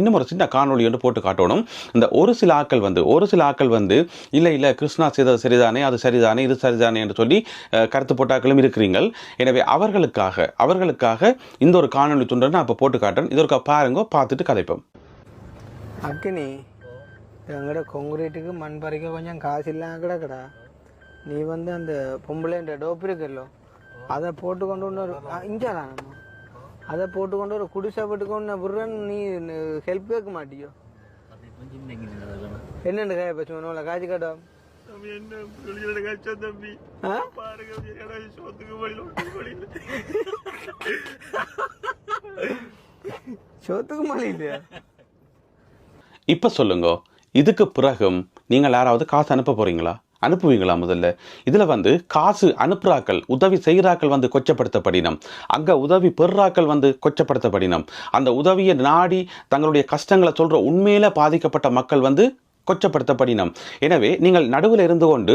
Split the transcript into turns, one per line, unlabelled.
இன்னும் ஒரு சின்ன காணொலி ஒன்று போட்டு காட்டணும். இந்த ஒரு சில ஆட்கள் வந்து ஒரு சில ஆட்கள் வந்து இல்லை இல்லை கிருஷ்ணா செய்தது சரிதானே அது சரிதானே இது சரிதானே என்று சொல்லி கருத்து போட்டாக்களும் இருக்கிறீங்கள் எனவே அவர்களுக்காக அவர்களுக்காக இந்த ஒரு காணொளி துண்டை நான் இப்போ போட்டு காட்டுறேன். இதற்கு பாருங்க பார்த்துட்டு கதைப்போம்.
அக்கினி எங்கட கொங்குரேட்டுக்கு மண் பறிக்க கொஞ்சம் காசு இல்லாம கடா நீ வந்து அந்த பொம்பளைன்ற டோப் இருக்குல்லோ அதை போட்டு கொண்டு வந்து இங்கே இஞ்சாடா நம்ம அதை போட்டு கொண்டு ஒரு குடிசை போட்டு கொண்டு விடுறேன். நீ ஹெல்ப் கேட்க மாட்டியோ? என்னென்ன காய பச்சு உனவுல காய்ச்சி காட்டும் ஆ? சோத்துக்கு மழை இல்லையா?
இப்போ சொல்லுங்க இதுக்கு பிறகும் நீங்கள் யாராவது காசு அனுப்ப போறீங்களா? அனுப்புவீங்களா முதல்ல? இதில் வந்து காசு அனுப்புறாக்கள் உதவி செய்கிறாக்கள் வந்து கொச்சப்படுத்தப்படினம். அங்கே உதவி பெறுறாக்கள் வந்து கொச்சப்படுத்தப்படினம். அந்த உதவியை நாடி தங்களுடைய கஷ்டங்களை சொல்கிற உண்மையில் பாதிக்கப்பட்ட மக்கள் வந்து கொச்சப்படுத்தப்படினம். எனவே நீங்கள் நடுவில் இருந்து கொண்டு